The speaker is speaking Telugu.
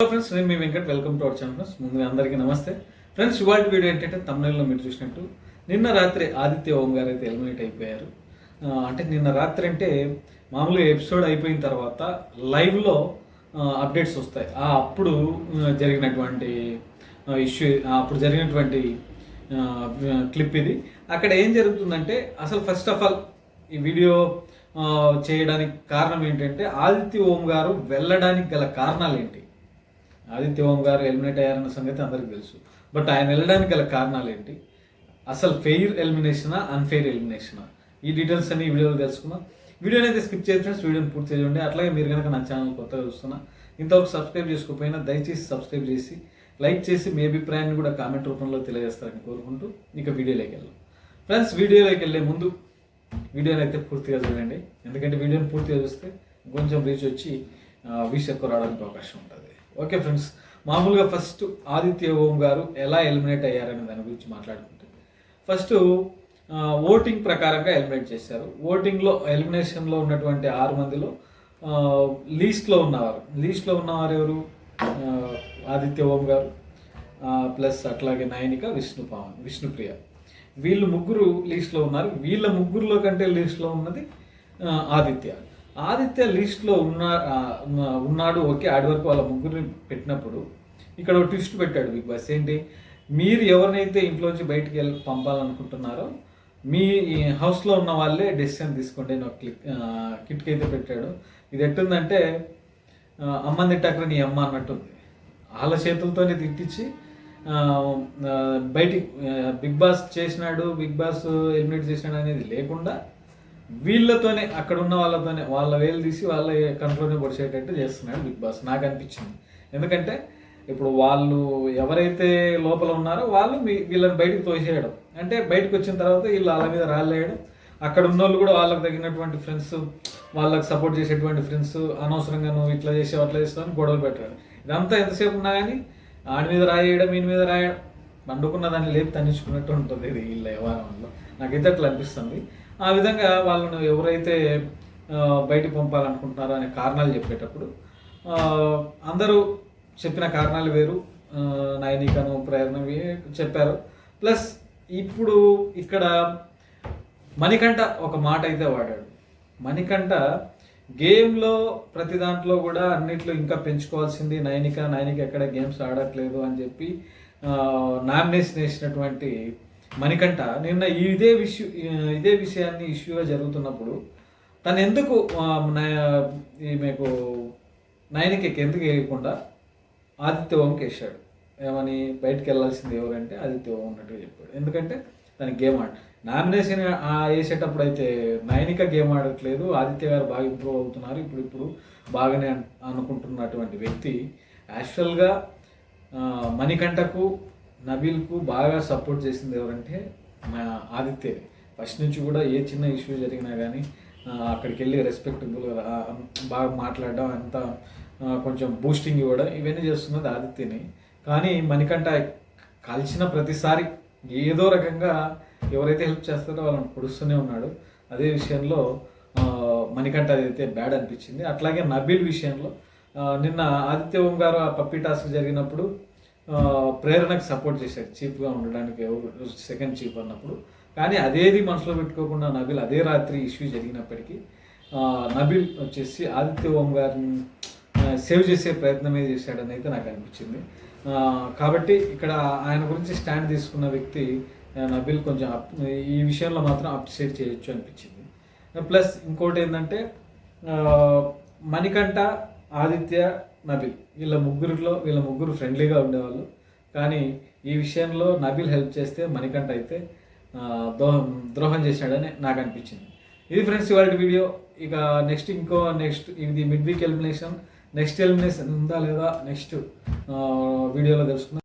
హలో ఫ్రెండ్స్ నేను మీ Venkat. Welcome to our channel friends ముందుగా అందరికీ నమస్తే. ఫ్రెండ్స్ ఇవాళ వీడియో ఏంటంటే తమిళంలో మీరు చూసినట్టు నిన్న రాత్రి ఆదిత్య ఓం గారు అయితే ఎలిమినేట్ అయిపోయారు. అంటే నిన్న రాత్రి అంటే మామూలుగా ఎపిసోడ్ అయిపోయిన తర్వాత లైవ్లో అప్డేట్స్ వస్తాయి. ఆ అప్పుడు జరిగినటువంటి ఇష్యూ అప్పుడు జరిగినటువంటి క్లిప్ ఇది. అక్కడ ఏం జరుగుతుందంటే అసలు ఫస్ట్ ఆఫ్ ఆల్ ఈ వీడియో చేయడానికి కారణం ఏంటంటే ఆదిత్య ఓం గారు వెళ్ళడానికి గల కారణాలు ఏంటి? ఆదిత్య ఓం గారు ఎలిమినేట్ అయ్యారన్న సంగతి అందరికీ తెలుసు. బట్ ఆయన వెళ్ళడానికి గల కారణాలు ఏంటి? అసలు ఫెయిర్ ఎలిమినేషనా అన్ఫెయిర్ ఎలిమినేషనా ఈ డీటెయిల్స్ అన్ని ఈ వీడియోలో తెలుసుకున్నాం వీడియోని అయితే స్కిప్ చేసి ఫ్రెండ్స్ వీడియోని పూర్తి చేయండి. అట్లాగే మీరు కనుక నా ఛానల్ కొత్తగా చూస్తున్నా ఇంతవరకు సబ్స్క్రైబ్ చేసుకోకపోయినా దయచేసి సబ్స్క్రైబ్ చేసి లైక్ చేసి మీ అభిప్రాయాన్ని కూడా కామెంట్ రూపంలో తెలియజేస్తారని కోరుకుంటూ ఇక వీడియోలోకి వెళ్దాం. ఫ్రెండ్స్ వీడియోలోకి వెళ్ళే ముందు వీడియోని అయితే పూర్తిగా చూడండి. ఎందుకంటే వీడియోని పూర్తిగా చూస్తే కొంచెం రీచ్ వచ్చి వీస్ ఎక్కువ రావడానికి అవకాశం ఉంటుంది. ఓకే ఫ్రెండ్స్ మామూలుగా ఫస్ట్ ఆదిత్య ఓం గారు ఎలా ఎలిమినేట్ అయ్యారనే దాని గురించి మాట్లాడుకుంటే. ఫస్ట్ ఓటింగ్ ప్రకారంగా ఎలిమినేట్ చేశారు. ఓటింగ్లో ఎలిమినేషన్లో ఉన్నటువంటి ఆరు మందిలో లీస్ట్లో ఉన్నవారు. లీస్ట్లో ఉన్నవారు ఎవరు? ఆదిత్య ఓం గారు ప్లస్ అట్లాగే నయనిక విష్ణు పవన్ విష్ణుప్రియ. వీళ్ళు ముగ్గురు లీస్ట్లో ఉన్నారు. వీళ్ళ ముగ్గురులో కంటే లీస్ట్లో ఉన్నది ఆదిత్య. ఆదిత్య లిస్ట్లో ఉన్న ఉన్నాడు ఓకే ఆడి వరకు వాళ్ళ ముగ్గురిని పెట్టినప్పుడు ఇక్కడ ఒక ట్విస్ట్ పెట్టాడు బిగ్ బాస్. ఏంటి? మీరు ఎవరినైతే ఇంట్లోంచి బయటికి వెళ్ళి పంపాలనుకుంటున్నారో మీ హౌస్లో ఉన్న వాళ్ళే డెసిషన్ తీసుకోండి అని ఒక క్లిక్ కిట్కి అయితే పెట్టాడు. ఇది ఎట్టుందంటే ఆ, అమ్మని నీ అమ్మ అన్నట్టుంది. వాళ్ళ చేతులతోనే తిట్టించి బయటికి బిగ్ బాస్ చేసినాడు బిగ్ బాస్ ఎలిమినేట్ చేసినాడు అనేది లేకుండా వీళ్ళతోనే అక్కడ ఉన్న వాళ్ళతోనే వాళ్ళ వేలు తీసి వాళ్ళ కంట్రోల్నే పొడిచేటట్టు చేస్తున్నాడు బిగ్ బాస్ నాకు అనిపించింది. ఎందుకంటే ఇప్పుడు వాళ్ళు ఎవరైతే లోపల ఉన్నారో వాళ్ళు మీ వీళ్ళని బయటకు తోసేయడం. అంటే బయటకు వచ్చిన తర్వాత వీళ్ళు వాళ్ళ మీద రాలేయడం అక్కడ ఉన్న వాళ్ళు కూడా వాళ్ళకి తగినటువంటి ఫ్రెండ్స్ వాళ్ళకి సపోర్ట్ చేసేటువంటి ఫ్రెండ్స్ అనవసరంగా నువ్వు ఇట్లా చేసావు అట్లా చేస్తావు అని గొడవలు పెట్టాడు. ఇదంతా ఎంతసేపు ఉన్నా కానీ ఆడి మీద రాయేయడం ఈయన మీద రాయడం పండుకున్న దాన్ని లేపు తన్నించుకున్నట్టు ఉంటుంది ఇది వీళ్ళ వ్యవహారంలో. నాకైతే అట్లా అనిపిస్తుంది. ఆ విధంగా వాళ్ళను ఎవరైతే బయట బయటికి పంపాలనుకుంటున్నారో అనే కారణాలు చెప్పేటప్పుడు అందరూ చెప్పిన కారణాలు వేరు. నయనికను ప్రేరణ చెప్పారు. ప్లస్ ఇప్పుడు ఇక్కడ మణికంఠ ఒక మాట అయితే వాడాడు. మణికంఠ గేమ్లో ప్రతి దాంట్లో కూడా అన్నిట్లో ఇంకా పెంచుకోవాల్సింది నయనిక. నైనిక ఎక్కడ గేమ్స్ ఆడట్లేదు అని చెప్పి నామినేషన్ వేసినటువంటి మణికంఠ నిన్న ఇదే విషయం ఇదే విషయాన్ని ఇష్యూగా జరుగుతున్నప్పుడు తను ఎందుకు మీకు నయ- ఎందుకు వేయకుండా ఆదిత్య ఓంకి వేసాడు ఏమని బయటకు వెళ్ళాల్సింది ఎవరంటే ఆదిత్య ఓం ఉన్నట్టుగా చెప్పాడు. ఎందుకంటే తన గేమ్ ఆడ నామినేషన్ వేసేటప్పుడు అయితే నైనిక గేమ్ ఆడట్లేదు ఆదిత్య గారు బాగా ఇంప్రూవ్ అవుతున్నారు ఇప్పుడు ఇప్పుడు బాగానే అనుకుంటున్నటువంటి వ్యక్తి. యాక్చువల్గా మణికంఠకు నబీల్కు బాగా సపోర్ట్ చేసింది ఎవరంటే మా ఆదిత్య. ఫస్ట్ నుంచి కూడా ఏ చిన్న ఇష్యూ జరిగినా కానీ అక్కడికి వెళ్ళి రెస్పెక్టబుల్ బాగా మాట్లాడడం అంతా కొంచెం బూస్టింగ్ ఇవ్వడం ఇవన్నీ చేస్తున్నది ఆదిత్యని. కానీ మణికంఠ కలిసిన ప్రతిసారి ఏదో రకంగా ఎవరైతే హెల్ప్ చేస్తారో వాళ్ళని పొడుస్తూనే ఉన్నాడు. అదే విషయంలో ఆ, మణికంఠ అయితే బ్యాడ్ అనిపించింది. అట్లాగే నబీల్ విషయంలో నిన్న ఆదిత్య ఓం గారు ఆ పప్పి టాస్క్ జరిగినప్పుడు ప్రేరణకు సపోర్ట్ చేశాడు. చీఫ్గా ఉండడానికి ఎవరు సెకండ్ చీఫ్ అన్నప్పుడు. కానీ అదేది మనసులో పెట్టుకోకుండా నబిల్ అదే రాత్రి ఇష్యూ జరిగినప్పటికీ నబిల్ వచ్చేసి ఆదిత్య ఓం గారిని సేవ్ చేసే ప్రయత్నమే చేశాడని అయితే నాకు అనిపించింది. కాబట్టి ఇక్కడ ఆయన గురించి స్టాండ్ తీసుకున్న వ్యక్తి నబిల్ కొంచెం అప్ ఈ విషయంలో మాత్రం అప్రిషియేట్ చేయొచ్చు అనిపించింది. ప్లస్ ఇంకోటి ఏంటంటే మణికంఠ ఆదిత్య నబిల్. వీళ్ళ ముగ్గురిలో వీళ్ళ ముగ్గురు ఫ్రెండ్లీగా ఉండేవాళ్ళు. కానీ ఈ విషయంలో నబీల్ హెల్ప్ చేస్తే మణికంఠ అయితే దోహం ద్రోహం ద్రోహం చేశాడని నాకు అనిపించింది. ఇది ఫ్రెండ్స్ ఇవాళ వీడియో. ఇక నెక్స్ట్ ఇంకో నెక్స్ట్ ఇది mid week elimination next elimination ఉందా లేదా? నెక్స్ట్ వీడియోలో తెలుసుకుందాం.